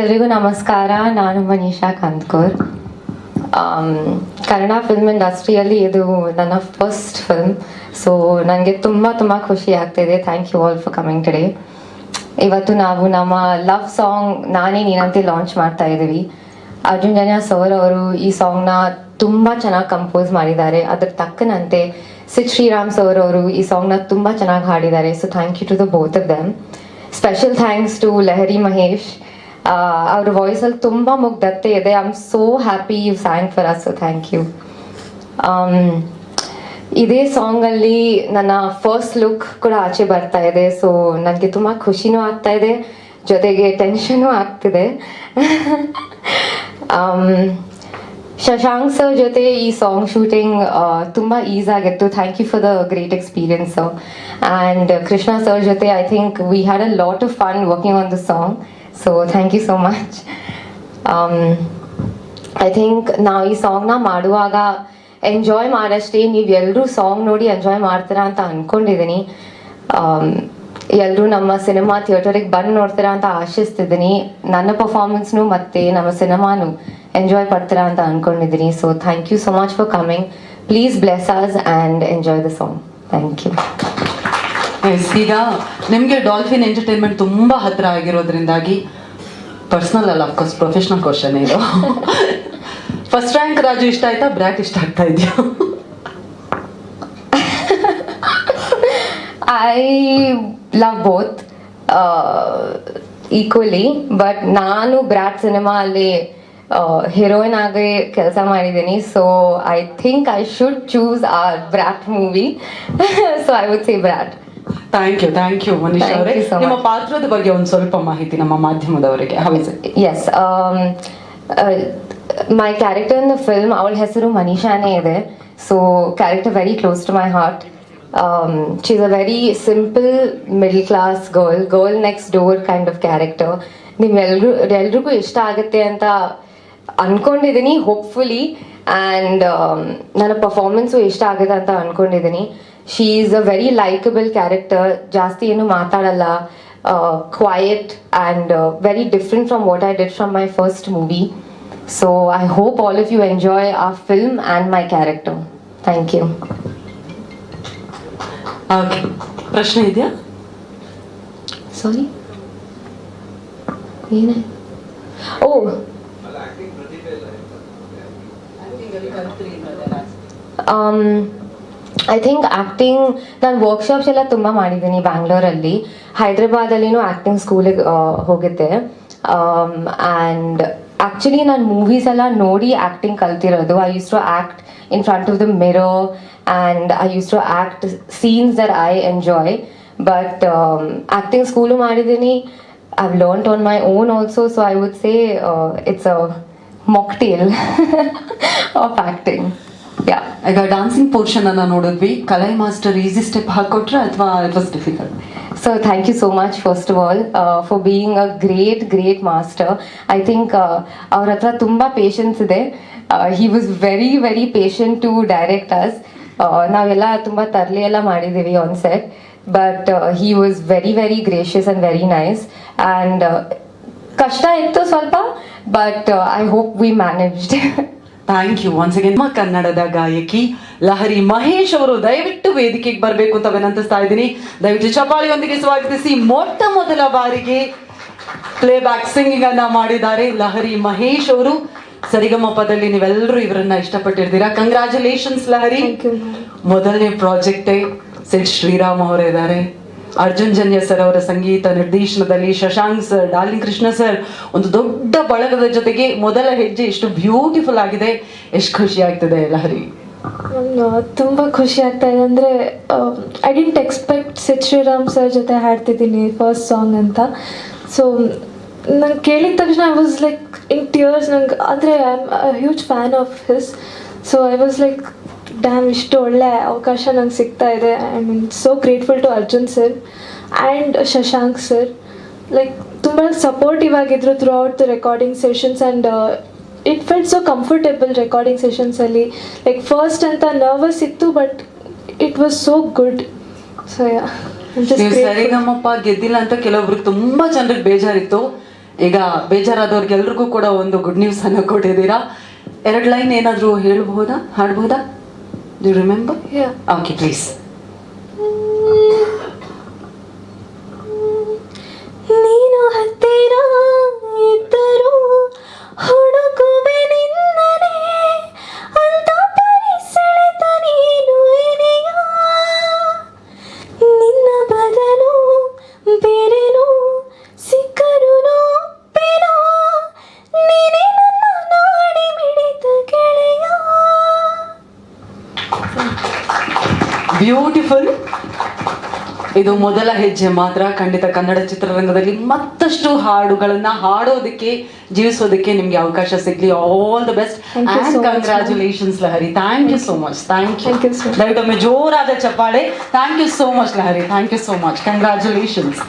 ಎಲ್ರಿಗೂ ನಮಸ್ಕಾರ. ನಾನು ಮನೀಷಾ ಕಾಂತ್ಕೂರ್ ಕನ್ನಡ ಫಿಲ್ಮ್ ಇಂಡಸ್ಟ್ರಿಯಲ್ಲಿ ಇದು ನನ್ನ ಫಸ್ಟ್ ಫಿಲ್ಮ್ ಸೊ ನನಗೆ ತುಂಬ ತುಂಬ ಖುಷಿ ಆಗ್ತಿದೆ. Thank you all for coming today ಇವತ್ತು ನಾವು ನಮ್ಮ ಲವ್ ಸಾಂಗ್ ನಾನೇ ನೀನಂತೆ ಲಾಂಚ್ ಮಾಡ್ತಾ ಇದ್ದೀವಿ. ಅರ್ಜುನ್ ಜನ್ಯ ಸರ್ ಅವರು ಈ ಸಾಂಗ್ನ ತುಂಬ ಚೆನ್ನಾಗಿ ಕಂಪೋಸ್ ಮಾಡಿದ್ದಾರೆ. ಅದ್ರ ತಕ್ಕನಂತೆ ಸಿದ್ ಶ್ರೀರಾಮ್ ಸರ್ ಅವರು ಈ ಸಾಂಗ್ನ ತುಂಬ ಚೆನ್ನಾಗಿ ಹಾಡಿದ್ದಾರೆ. So thank you to the both of them special thanks to Lahari Mahesh ಅವ್ರ ವಾಯ್ಸಲ್ಲಿ ತುಂಬ ಮುಗ್ಧತೆ ಇದೆ. I am so happy you sang for us thank you ಇದೇ ಸಾಂಗಲ್ಲಿ ನನ್ನ ಫಸ್ಟ್ ಲುಕ್ ಕೂಡ ಆಚೆ ಬರ್ತಾ ಇದೆ. ಸೊ ನನಗೆ ತುಂಬ ಖುಷಿನೂ ಆಗ್ತಾ ಇದೆ. ಜೊತೆಗೆ ಟೆನ್ಷನೂ ಆಗ್ತಿದೆ. Um, ಶಶಾಂಕ್ ಸರ್ ಜೊತೆ ಈ ಸಾಂಗ್ ಶೂಟಿಂಗ್ ತುಂಬ ಈಸ್ ಆಗಿತ್ತು. Thank you for the great experience and Krishna sir ಜೊತೆ I think we had a lot of fun working on the song so thank you so much I think ನಾವು ಈ ಸಾಂಗ್ನ ಮಾಡುವಾಗ enjoy ಮಾಡಷ್ಟೇ, ನೀವು ಎಲ್ಲರೂ song ನೋಡಿ enjoy ಮಾಡ್ತೀರಾ ಅಂತ ಅಂದ್ಕೊಂಡಿದ್ದೀನಿ ಎಲ್ಲರೂ ನಮ್ಮ ಸಿನಿಮಾ ಥಿಯೇಟರಿಗೆ ಬಂದು ನೋಡ್ತೀರಾ ಅಂತ ಆಶಿಸ್ತಿದ್ದೀನಿ ನನ್ನ ಪರ್ಫಾರ್ಮೆನ್ಸ್ನು ಮತ್ತು ನಮ್ಮ ಸಿನಿಮಾನು ಎಂಜಾಯ್ ಪಡ್ತೀರಾ ಅಂತ ಅನ್ಕೊಂಡಿದ್ದೀನಿ so thank you so much for coming please bless us and enjoy the song thank you ಈಗ ನಿಮಗೆ ಡಾಲ್ಫಿನ್ ಎಂಟರ್ಟೈನ್ಮೆಂಟ್ ತುಂಬ ಹತ್ರ ಆಗಿರೋದ್ರಿಂದಾಗಿ ಪರ್ಸ್ನಲ್ ಅಲ್ಲ ಅಫ್ಕೋರ್ಸ್ ಪ್ರೊಫೆಷನಲ್ ಕ್ವಶನ್ ಇದು. ಫಸ್ಟ್ ರ್ಯಾಂಕ್ ರಾಜು ಇಷ್ಟ ಆಯ್ತಾ? ಬ್ರ್ಯಾಟ್ ಇಷ್ಟ ಆಗ್ತಾ ಇದೆಯಾ? I love both equally but ನಾನು ಬ್ರಾಟ್ ಸಿನಿಮಾ ಅಲ್ಲಿ ಹೀರೋಯಿನ್ ಆಗಿ ಕೆಲಸ ಮಾಡಿದ್ದೀನಿ. So I think I should choose our Brat movie so I would see Brat thank you thank you Manish ಅವರೇ. ನಿಮ್ಮ ಪಾತ್ರದ ಬಗ್ಗೆ ಒಂದು ಸ್ವಲ್ಪ ಮಾಹಿತಿ ನಮ್ಮ ಮಾಧ್ಯಮದವರಿಗೆ. ಹೌದು yes my character in the film ಅವಳ ಹೆಸರು ಮನೀಷಾನೇ ಇದೆ. So character very close to my heart she is a very simple middle class girl girl next door kind of character ನಿಮ್ಮೆಲ್ರೂ ಎಲ್ರಿಗೂ ಇಷ್ಟ ಆಗುತ್ತೆ ಅಂತ ಅನ್ಕೊಂಡಿದ್ದೀನಿ ಹೋಪ್ಫುಲಿ ಆ್ಯಂಡ್ ನನ್ನ ಪರ್ಫಾರ್ಮೆನ್ಸು ಇಷ್ಟ ಆಗುತ್ತೆ ಅಂತ ಅನ್ಕೊಂಡಿದ್ದೀನಿ she is a very likable character ಜಾಸ್ತಿ ಏನು ಮಾತಾಡಲ್ಲ quiet and very different from what I did from my first movie so I hope all of you enjoy ಆ film and my character thank you okay ಪ್ರಶ್ನೆ ಇದೆಯಾ sorry ಏನೇ oh I think acting ನಾನು workshops ಎಲ್ಲ ತುಂಬ ಮಾಡಿದ್ದೀನಿ ಬ್ಯಾಂಗ್ಳೂರಲ್ಲಿ ಹೈದ್ರಾಬಾದಲ್ಲಿನೂ acting ಸ್ಕೂಲಿಗೆ ಹೋಗಿದ್ದೆ. ಆ್ಯಂಡ್ ಆ್ಯಕ್ಚುಲಿ ನಾನು ಮೂವೀಸ್ ಎಲ್ಲ ನೋಡಿ acting ಕಲ್ತಿರೋದು. I use to act in front of the mirror and I use to act scenes there I enjoy but acting school ಮಾಡಿದ್ದೀನಿ. I've learnt on my own also so I would say it's a mocktail of acting yeah ಈಗ dancing portion ಅನ್ನ ನೋಡಿದ್ವಿ. Kalai master easy step ಹಾಕೊಟ್ರೆ ಅಥವಾ it was difficult so thank you so much first of all for being a great great master I think think ಅವ್ರ ಹತ್ರ ತುಂಬ patience ಇದೆ. He was very very patient to direct us ನಾವೆಲ್ಲ ತುಂಬ ತರಲೆ ಎಲ್ಲ ಮಾಡಿದ್ದೀವಿ on set but he was very very gracious and very nice and ಕಷ್ಟ ಇತ್ತು ಸ್ವಲ್ಪ but I hope we managed thank you once again ನಮ್ಮ ಕನ್ನಡದ ಗಾಯಕಿ ಲಹರಿ ಮಹೇಶ್ ಅವರು ದಯವಿಟ್ಟು ವೇದಿಕೆಗೆ ಬರಬೇಕು ಅಂತ ವಿನಂತಿಸ್ತಾ ಇದ್ದೀನಿ. ದಯವಿಟ್ಟು ಚಪಾಳಿಯೊಂದಿಗೆ ಸ್ವಾಗತಿಸಿ ಮೊಟ್ಟ ಮೊದಲ ಬಾರಿಗೆ ಪ್ಲೇ ಬ್ಯಾಕ್ ಸಿಂಗಿಂಗ್ ಅನ್ನ ಮಾಡಿದ್ದಾರೆ ಲಹರಿ ಮಹೇಶ್ ಅವರು. ಸರಿಗಮಪದಲ್ಲಿ ನೀವೆಲ್ಲರೂ ಇವರನ್ನ ಇಷ್ಟಪಟ್ಟಿರ್ತೀರಾ? ಕಂಗ್ರಾಚುಲೇಷನ್ಸ್ ಲಹರಿ. ಮೊದಲನೇ ಪ್ರಾಜೆಕ್ಟೇ ಸೆಟ್ ಶ್ರೀರಾಮ್ ಅವರಿದ್ದಾರೆ ಅರ್ಜುನ್ ಜನ್ಯ ಸರ್ ಅವರ ಸಂಗೀತ ನಿರ್ದೇಶನದಲ್ಲಿ Shashank sir, darling Krishna sir, ಒಂದು ದೊಡ್ಡ ಬಳಗದ ಜೊತೆಗೆ ಮೊದಲ ಹೆಜ್ಜೆ ಎಷ್ಟು ಬ್ಯೂಟಿಫುಲ್ ಆಗಿದೆ. ಎಷ್ಟು ಖುಷಿ ಆಗ್ತದೆ, ಲಹರಿ? ತುಂಬ ಖುಷಿ ಆಗ್ತಾ ಇದೆ. ಅಂದರೆ I didn't expect Sid Sriram sir ಜೊತೆ ಹಾಡ್ತಿದ್ದೀನಿ ಫಸ್ಟ್ ಸಾಂಗ್ ಅಂತ. ಸೊ ನಂಗೆ ಕೇಳಿದ ತಕ್ಷಣ I was like in tears ನಂಗೆ, ಅಂದರೆ I am huge fan of his so I was like damn ಇಷ್ಟು ಒಳ್ಳೆ ಅವಕಾಶ ನಂಗೆ ಸಿಗ್ತಾ ಇದೆ. I mean so grateful to Arjun sir and Shashank sir like ತುಂಬ ಸಪೋರ್ಟಿವ್ ಆಗಿದ್ರು throughout the recording sessions and it felt so comfortable recording ಸೆಷನ್ಸಲ್ಲಿ like first ಅಂತ nervous ಇತ್ತು but it was so good so ನೀವು ಸರಿಗಮಪ್ಪ ಗೆದ್ದಿಲ್ಲ ಅಂತ ಕೆಲವೊಬ್ರಿಗೆ ತುಂಬ ಜನರಿಗೆ ಬೇಜಾರಿತ್ತು. ಈಗ ಬೇಜಾರಾದವ್ರಿಗೆಲ್ರಿಗೂ ಕೂಡ ಒಂದು ಗುಡ್ ನ್ಯೂಸ್ ಅನ್ನ ಕೊಟ್ಟಿದ್ದೀರಾ? ಎರಡು ಲೈನ್ ಏನಾದರೂ ಹೇಳ್ಬಹುದಾ ಹಾಡ್ಬೋದಾ? Do you remember? Yeah. Okay, please. Beautiful ಇದು ಮೊದಲ ಹೆಜ್ಜೆ ಮಾತ್ರ. ಖಂಡಿತ ಕನ್ನಡ ಚಿತ್ರರಂಗದಲ್ಲಿ ಮತ್ತಷ್ಟು ಹಾಡುಗಳನ್ನ ಹಾಡೋದಕ್ಕೆ ಜೀವಿಸೋದಕ್ಕೆ ನಿಮ್ಗೆ ಅವಕಾಶ ಸಿಗ್ಲಿ. All the best congratulations Lahari. Thank you so much thank you ದಯವಿಟ್ಟೊಮ್ಮೆ ಜೋರಾದ ಚಪ್ಪಾಳೆ. Thank you so much Lahari. Thank you so much congratulations